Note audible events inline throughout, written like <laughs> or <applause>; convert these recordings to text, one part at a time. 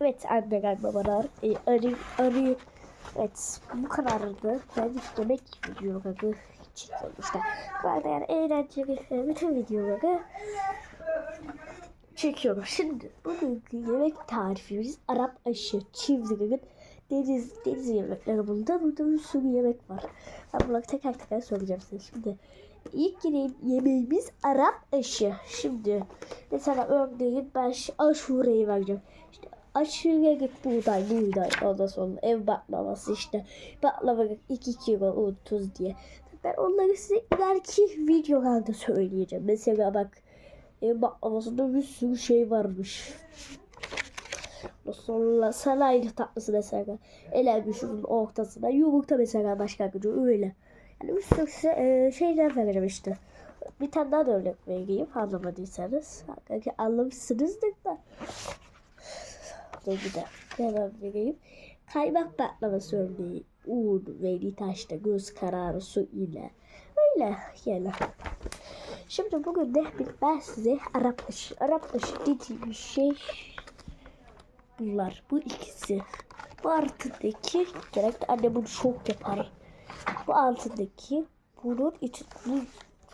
Evet anneler babalar. E, arı, arı. Evet bu kadardı. Ben yemek videoları işte. Bu arada yani eğlenceli bütün videoları çekiyorum. Şimdi bugünkü yemek tarifimiz Arap aşı çiftliğinin deniz, deniz yemekleri bunda. Burada bir sürü yemek var. Ben bunları teker teker soracağım size. Şimdi ilk yeme- yemeğimiz Arap aşı. Şimdi mesela örneğin ben aşureyi vereceğim. İşte git buğday, buğday. Ondan sonra ev baklavası işte. Baklava 2 kilo un, tuz diye. Ben onları size ileriki videolarda söyleyeceğim. Mesela bak ev baklavasında bir sürü şey varmış. Sonra saraylı tatlısı mesela. Elenmişin ortasına yumurta mesela başlangıcı öyle. Yani bir sürü size e, şeyler vereceğim işte. Bir tane daha da örnek vereyim anlamadıysanız. Anlamışsınızdır da. Bir de hemen vereyim. Kaymak baklavası örneği. Un ve nitaşta göz kararı su ile. Öyle yani. Şimdi bugün de ben size Arap aşı. Arap aşı dediğim şey bunlar. Bu ikisi. Bu altındaki genellikle anne bunu çok yapar. Bu altındaki bunun için bu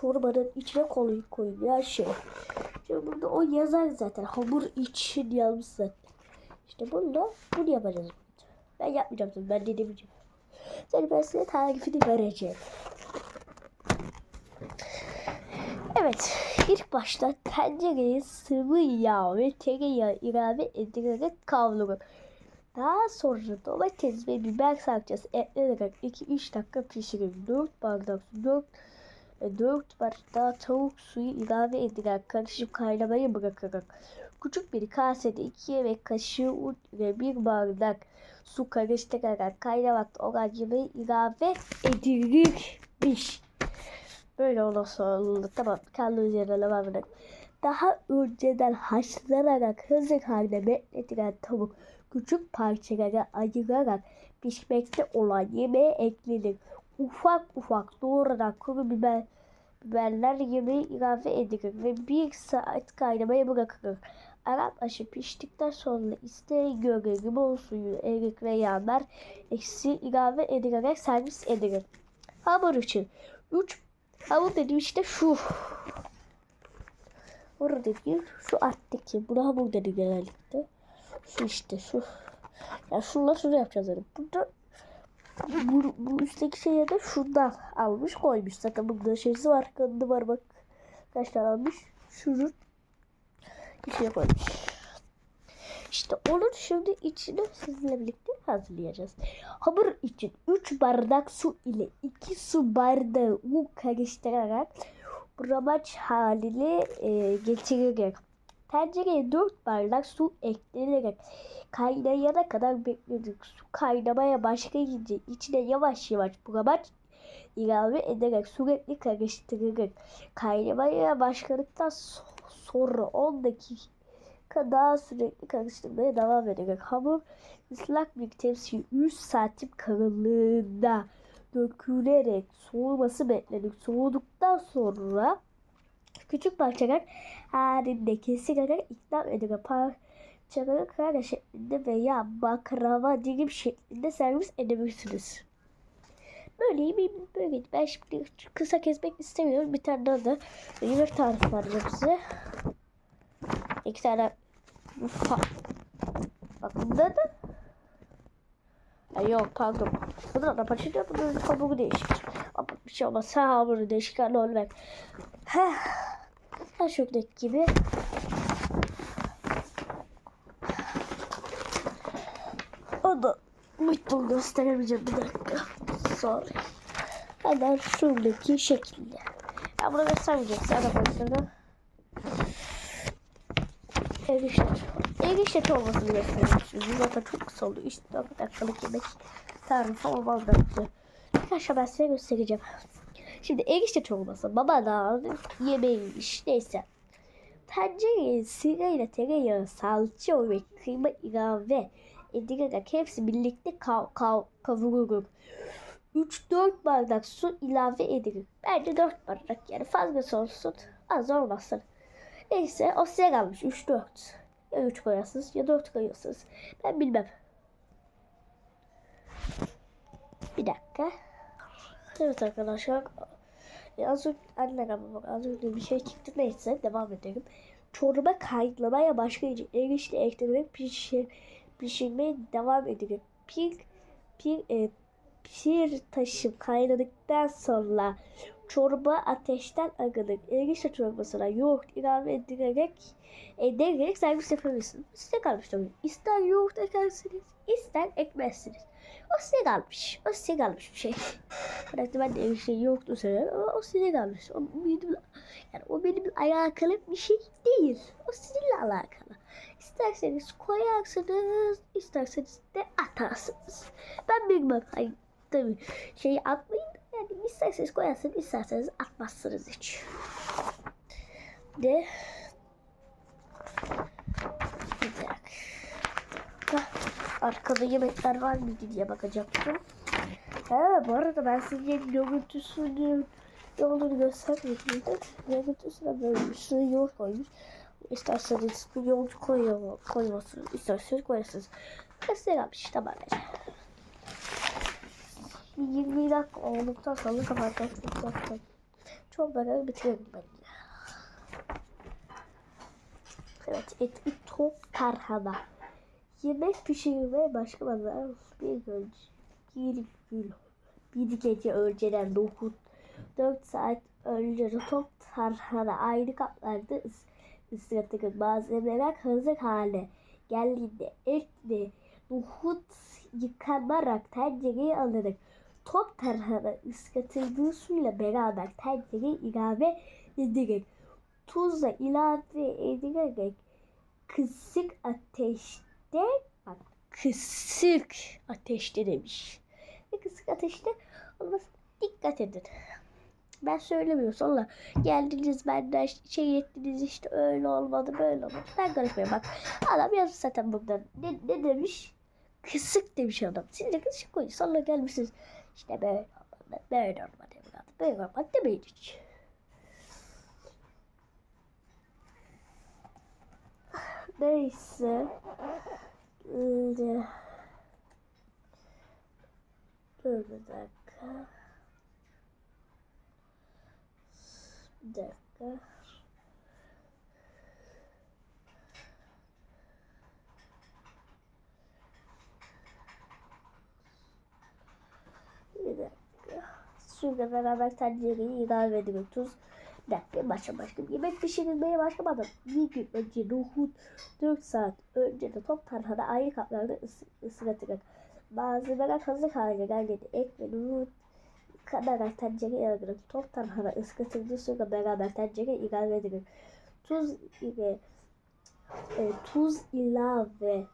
çorbanın içine koyuyor şey. Şimdi burada o yazar zaten. Hamur için yazmış zaten. İşte bunu bunu yapacağız. Ben yapmayacağım tabii. Ben denemeyeceğim. Yani ben size tarifini vereceğim. Evet. ilk başta tencereye sıvı yağ ve tereyağı ilave edilerek kavrulur. Daha sonra domates ve biber salçası eklenerek 2-3 dakika pişirin. 4 bardak su, 4, 4 bardak tavuk suyu ilave edilerek karışık kaynamayı bırakarak küçük bir kasede 2 yemek kaşığı un ve 1 bardak su karıştırarak kaynamakta olan yemeği ilave edilirmiş. Böyle olursa olur. Tamam. Kaldı üzerine devam edelim. Daha önceden haşlanarak hazır halde bekletilen tavuk küçük parçalara ayırarak pişmekte olan yemeğe eklenir. Ufak ufak doğranan kuru biber, biberler yemeğe ilave edilir ve bir saat kaynamaya bırakılır. Arap aşı piştikten sonra isteğe göre limon suyu, erik ve yağlar eksi ilave edilerek servis edilir. Hamur için 3 hamur dediğim işte şu. Orada dediğim şu alttaki. Buna hamur dedi genellikle. Şu işte şu. Ya şunla şunu yapacağız yani. Burada bu, bu üstteki şeye de şundan almış koymuş. Zaten bunda şeysi var. Kanı var bak. Kaç tane almış. Şunun içine koymuş. İşte onun şimdi içini sizinle birlikte hazırlayacağız. Hamur için 3 bardak su ile 2 su bardağı un karıştırarak ramaç haline e, getirerek tencereye 4 bardak su eklenerek kaynayana kadar bekledik. Su kaynamaya başlayınca içine yavaş yavaş ramaç ilave ederek sürekli karıştırarak kaynamaya başladıktan so- sonra 10 dakika daha sürekli karıştırmaya devam ederek hamur ıslak bir tepsiye 3 santim kalınlığında dökülerek soğuması beklenir. Soğuduktan sonra küçük parçalar halinde kesilerek ikram edilir. Parçaları kare şeklinde veya baklava dilim şeklinde servis edebilirsiniz. Böyle yemeğim böyle. Ben şimdi kısa kesmek istemiyorum. Bir tane daha da yemek tarifi vereceğim size. İki tane fa Bak bunda da Ay yok pardon. Bunda da paçayla bunun kabuğu değişik. Bir şey olmaz. Ha hamuru değişik ne olmak. Ha. Ha şuradaki gibi. O da Mutlu gösteremeyeceğim bir dakika. Sonra. Hemen şuradaki şekilde. Ben bunu başladı. Erişte. Erişte çorbasını göstereyim şimdi. Zaten çok kısa oldu. 3 dakikalık yemek tarifi olmaz bence. Arkadaşlar ben size göstereceğim. Şimdi erişte çorbası. Baba da yemeğiymiş. Neyse. Tencereye sırayla tereyağı, salça ve kıyma ilave edilerek hepsi birlikte kav kav kavurulur. 3-4 bardak su ilave edilir. Bence 4 bardak yani fazlası olsun az olmasın. Neyse o size kalmış 3-4. Ya 3 koyarsınız ya 4 koyarsınız. Ben bilmem. Bir dakika. Evet arkadaşlar. Ya Az önce anne bak az önce bir şey çıktı neyse devam edelim. Çorba kaynamaya başlayınca erişte eklemek pişir, pişirmeye devam edelim. Pir, pir, e, pir taşım kaynadıktan sonra çorba ateşten akılır. Erişte çorbasına yoğurt ilave edilerek ederek servis yapabilirsiniz. Size kalmış tabii. İster yoğurt ekersiniz, ister ekmezsiniz. O size kalmış. O size kalmış bir şey. <laughs> Hatta ben de bir şey yoktu severim ama o size kalmış. O benim, yani o benimle alakalı bir şey değil. O sizinle alakalı. İsterseniz koyarsınız, isterseniz de atarsınız. Ben bilmem. Hayır, tabii şeyi atmayın. Yani isterseniz koyarsınız, isterseniz atmazsınız hiç. De bir dakika. Arkada yemekler var mı diye bakacaktım. Ha bu arada ben size görüntüsünü ne olduğunu göstermeyeyim. Görüntüsüne böyle üstüne yoğurt koymuş. İsterseniz yoğurt koyuyor, koymasınız. İsterseniz koyarsınız. Göstermiş tamam. 20 dakika olduktan sonra kapatacağım. Çok böyle bitirelim ben. Evet, etli top tarhana. Yemek pişirmeye başlamadan bir önce bir gün bir gece önceden 9 4 saat önce top tarhana ayrı kaplarda ıs, ıslatılır. Malzemeler hazır hale geldiğinde etli nohut yıkanarak tencereye alınır. Top tarhana ıslatıldığı suyla beraber tencereye ilave edilir. Tuzla ilave edilerek kısık ateşte bak kısık ateşte demiş. Ve kısık ateşte olması dikkat edin. Ben söylemiyorum Allah geldiniz benden şey ettiniz işte öyle olmadı böyle olmadı. Ben karışmıyorum bak. Adam yazmış zaten burada. Ne, ne demiş? Kısık demiş adam. Siz de kısık koyun. Sonra gelmişsiniz. İşte böyle olmadı. Böyle olmadı. evladım, Böyle olmadı demeyin hiç. Neyse. Dur bir dakika. Bir dakika. Bir dakika. Suyla beraber tencereyi ilave ediyoruz. Bir dakika başa başka. Yemek pişirilmeye başlamadan bir gün önce nohut 4 saat önce de top tarhana ayrı kaplarda ısı, ısıtılır. Malzemeler hazır hale geldiğinde et ve nohut tencereye alınır. Top tarhana ısıtıldığı suyla beraber tencereye ilave edilir. Tuz ile e, tuz ilave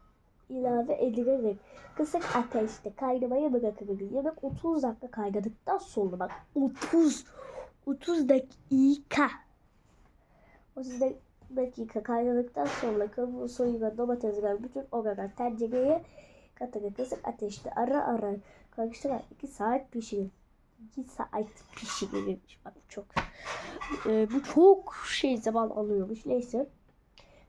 ilave edilerek kısık ateşte kaynamaya bırakılır. Yemek 30 dakika kaynadıktan sonra bak 30 30 dakika 30 dakika kaynadıktan sonra kabuğu soyulan domatesler bütün olarak tencereye katılır. Kısık ateşte ara ara karıştırarak 2 saat pişirir. 2 saat pişirilmiş. Bak bu çok e, bu çok şey zaman alıyormuş. Neyse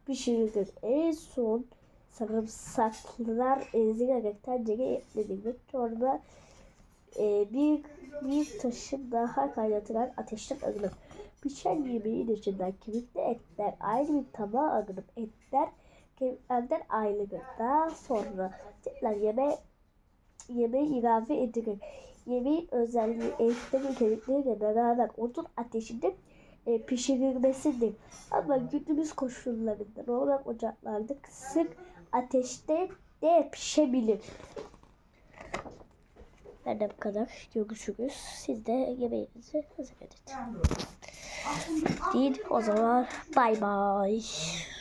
pişirilir. En son sarımsaklar ezilerek tencereye eklenir. Çorba e, bir, bir taşı daha kaynatılan ateşten alınır. Pişen yemeğin içinden kemikli etler aynı bir tabağa alınıp etler kemiklerden ayrılır. Daha sonra tekrar yeme, yemeğe ilave edilir. Yemeğin özelliği etler ve kemikleriyle beraber odun ateşinde e, pişirilmesidir. Ama günümüz koşullarında normal ocaklarda kısık ateşte de pişebilir. Ben de bu kadar. Görüşürüz. Siz de yemeğinizi hazır edin. Değil o zaman bay bay.